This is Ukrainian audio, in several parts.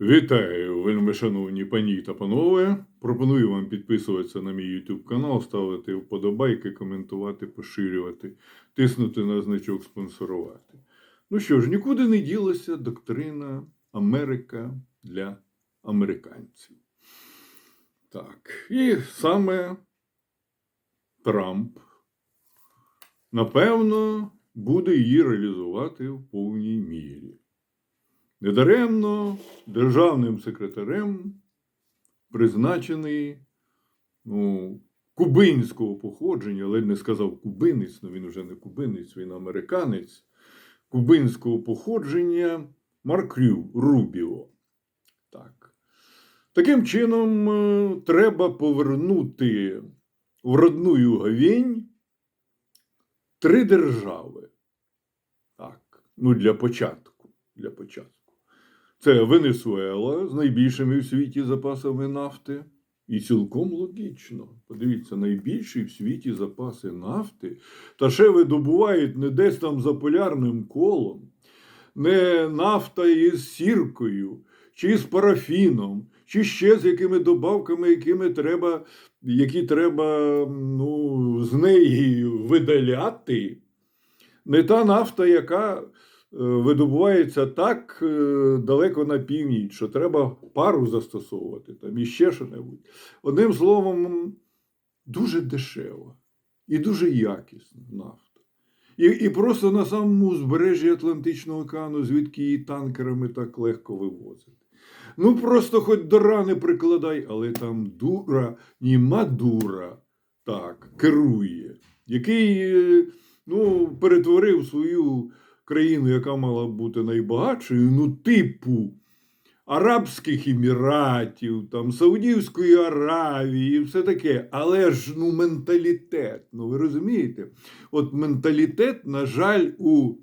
Вітаю, вельми шановні пані та панове. Пропоную вам підписуватися на мій YouTube канал, ставити вподобайки, коментувати, поширювати, тиснути на значок спонсорувати. Ну що ж, нікуди не ділася доктрина Америка для американців. Так, і саме Трамп, напевно, буде її реалізувати в повній мірі. Недаремно державним секретарем призначений ну, кубинського походження, ледь не сказав кубинець, але він вже не кубинець, він американець, кубинського походження Марк Рю, Рубіо. Так. Таким чином, е, треба повернути в родную гавінь три держави. Так, ну для початку. Для початку. Це Венесуела з найбільшими в світі запасами нафти. І цілком логічно. Подивіться, найбільші в світі запаси нафти, та ще видобувають не десь там за полярним колом, не нафта із сіркою, чи з парафіном, чи ще з якими добавками, якими треба, які треба ну, з неї видаляти. Не та нафта, яка видобувається так е, далеко на північ, що треба пару застосовувати там і ще що-небудь. Одним словом, дуже дешева і дуже якісна нафта. І і просто на самому узбережжі Атлантичного океану, звідки її танкерами так легко вивозити. Ну, просто хоч до рани прикладай, але там дура, ні мадура так, керує, який е, ну, перетворив свою країну, яка мала бути найбагатшою, ну, типу Арабських Еміратів, там, Саудівської Аравії, і все таке. Але ж ну, менталітет, ну ви розумієте? От менталітет, на жаль, у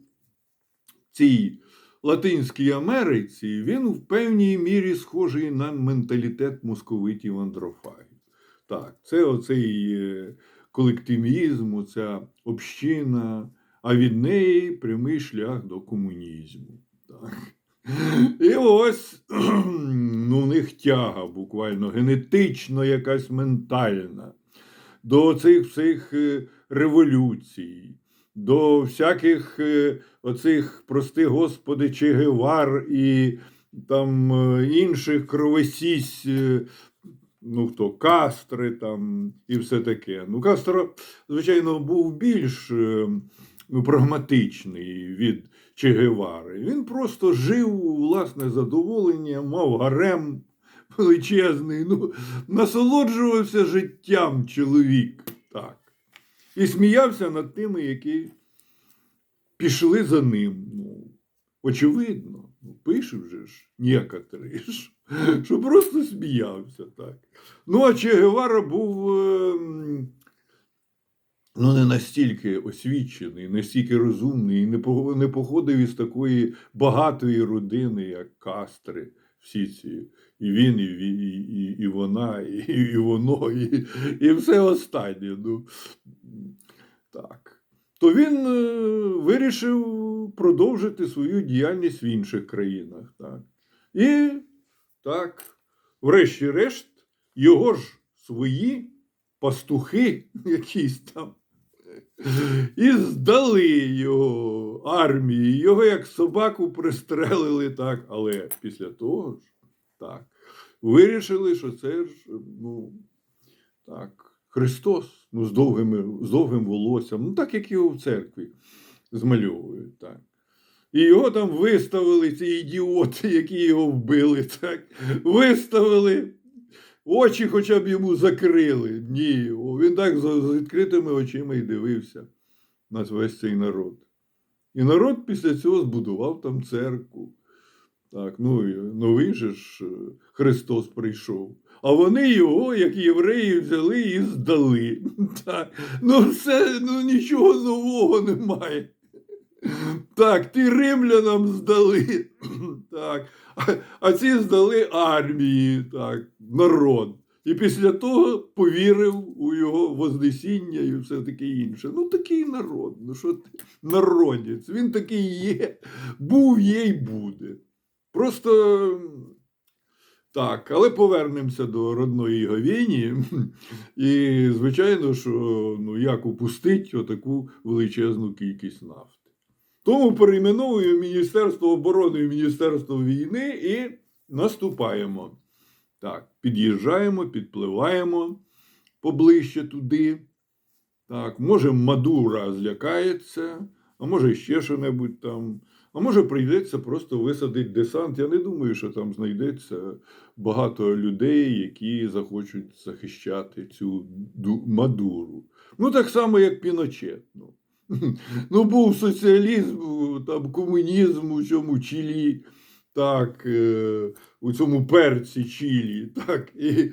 цій Латинській Америці, він в певній мірі схожий на менталітет московитів андрофагів. Так, це оцей е, колективізм, оця община а від неї прямий шлях до комунізму. Так. І ось ну, у них тяга буквально генетично якась ментальна до цих всіх е, революцій, до всяких е, оцих, прости господи, Чегевар і там е, інших кровосісь, ну хто, Кастри там і все таке. Ну, Кастро, звичайно, був більш прагматичний від Че Гевари. Він просто жив власне задоволення, мав гарем величезний, ну, насолоджувався життям чоловік. так. І сміявся над тими, які пішли за ним. Ну, Очевидно, ну, пише вже ж ж, що просто сміявся. так. Ну, а Че Гевара був. Е ну, не настільки освічений, настільки розумний, і не походив із такої багатої родини, як Кастри. Всі ці, і він, і і, і, і вона, і і воно, і і все останнє. Ну, так. То він е, вирішив продовжити свою діяльність в інших країнах. Так. І так, врешті-решт, його ж свої пастухи якісь там і здали його армії. Його як собаку пристрелили так, але після того ж так, вирішили, що це ж ну, так, Христос ну, з довгим, з довгим волоссям, ну так як його в церкві змальовують. так. І його там виставили, ці ідіоти, які його вбили, так, виставили Очі хоча б йому закрили. Ні. Він так з відкритими очима і дивився на весь цей народ. І народ після цього збудував там церкву. Так, ну новий же ж е, Христос прийшов. А вони його, як євреї, взяли і здали. Так, Ну, все, ну нічого нового немає. Так, ти римлянам здали. Так, а ці здали армії, так, народ. І після того повірив у його Вознесіння і все таке інше. Ну, такий народ. Ну, що ти? Народець. Він такий є, був, є й буде. Просто Так, але повернемося до родної Говіні. І, звичайно, що ну, як упустить отаку величезну кількість нафти. Тому перейменовуємо Міністерство оборони в Міністерство війни і наступаємо. Так, під'їжджаємо, підпливаємо поближче туди. Так, може, Мадура злякається, а може ще що-небудь там. А може, прийдеться просто висадити десант. Я не думаю, що там знайдеться багато людей, які захочуть захищати цю Мадуру. Ну, так само, як Піночет. Ну, ну був соціалізм, там комунізм у цьому Чилі, так, е, у цьому перці Чилі. Так, і,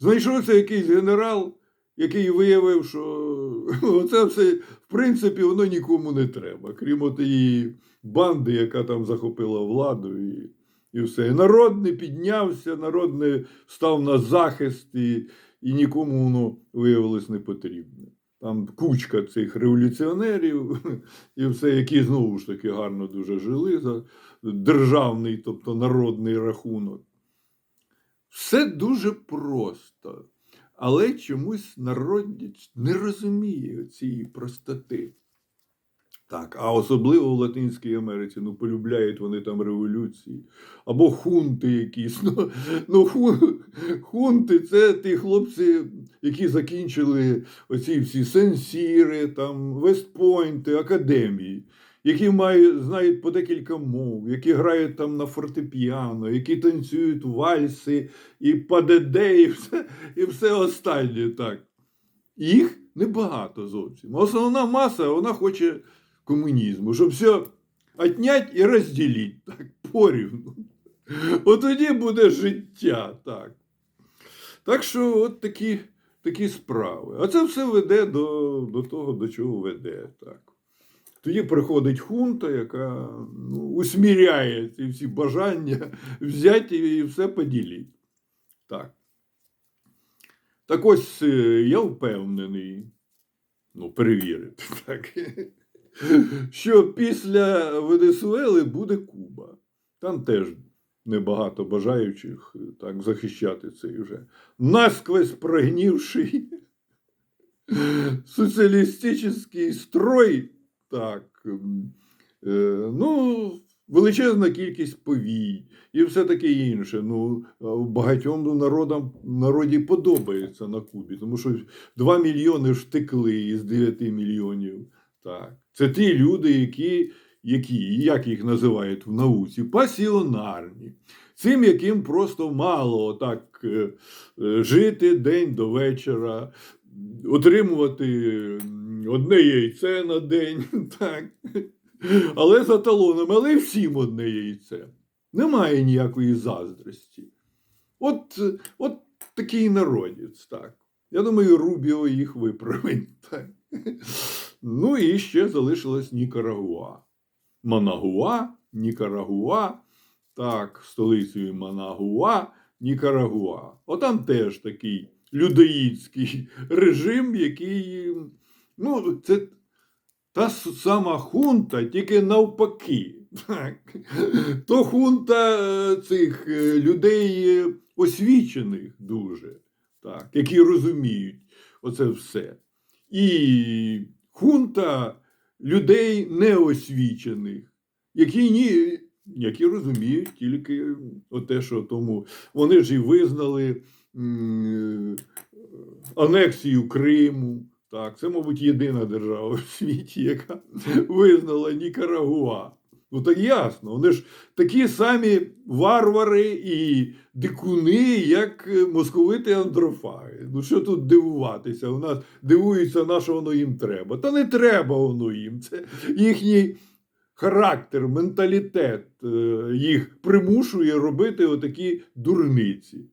знайшовся якийсь генерал, який виявив, що це все, в принципі, воно нікому не треба, крім тієї банди, яка там захопила владу. І, і все. І народ не піднявся, народ не став на захист, і, і нікому воно виявилось не потрібне. Там кучка цих революціонерів, і все, які знову ж таки гарно дуже жили за державний, тобто народний рахунок. Все дуже просто, але чомусь народність не розуміє цієї простоти. Так, а особливо в Латинській Америці, ну, полюбляють вони там революції. Або хунти якісь. Ну, ну хун, хунти це ті хлопці, які закінчили оці всі сенсіри, там, вестпойнти, академії, які мають, знають по декілька мов, які грають там на фортепіано, які танцюють вальси, і ПДД, і все, і все останнє. так. Їх небагато зовсім. Основна маса вона хоче комунізму, щоб все отнять і розділити так, порівну. От тоді буде життя. Так, так що от такі, такі справи. А це все веде до, до того, до чого веде. Так. Тоді приходить хунта, яка ну, усміряє ці всі бажання взяти і все поділити. Так. Так ось е, я впевнений, ну, перевірити, так, що після Венесуели буде Куба. Там теж небагато бажаючих е, так, захищати цей вже насквозь прогнівший соціалістичний строй. Так, е, ну, величезна кількість повій і все таке інше. Ну, багатьом народам народі подобається на Кубі, тому що 2 мільйони втекли із 9 мільйонів. Так. Це ті люди, які, які, як їх називають в науці, пасіонарні. Цим, яким просто мало так е, е, жити день до вечора, отримувати одне яйце на день, так. але за талонами, але всім одне яйце. Немає ніякої заздрості. От, от такий народець, так. Я думаю, Рубіо їх виправить. Так. Ну і ще залишилась Нікарагуа. Манагуа, Нікарагуа, так, столицею Манагуа, Нікарагуа. Отам теж такий людоїдський режим, який, ну, це та сама хунта, тільки навпаки. Так. То хунта е, цих е, людей е, освічених дуже, так, які розуміють оце все. І хунта людей неосвічених, які ні. Які розуміють тільки те, що тому вони ж і визнали анексію Криму. Так, це, мабуть, єдина держава в світі, яка визнала Нікарагуа. Ну так ясно, вони ж такі самі варвари і дикуни, як е, московити андрофаги. Ну що тут дивуватися? У нас дивуються, на що воно їм треба. Та не треба воно їм. Це їхній характер, менталітет е, їх примушує робити отакі дурниці.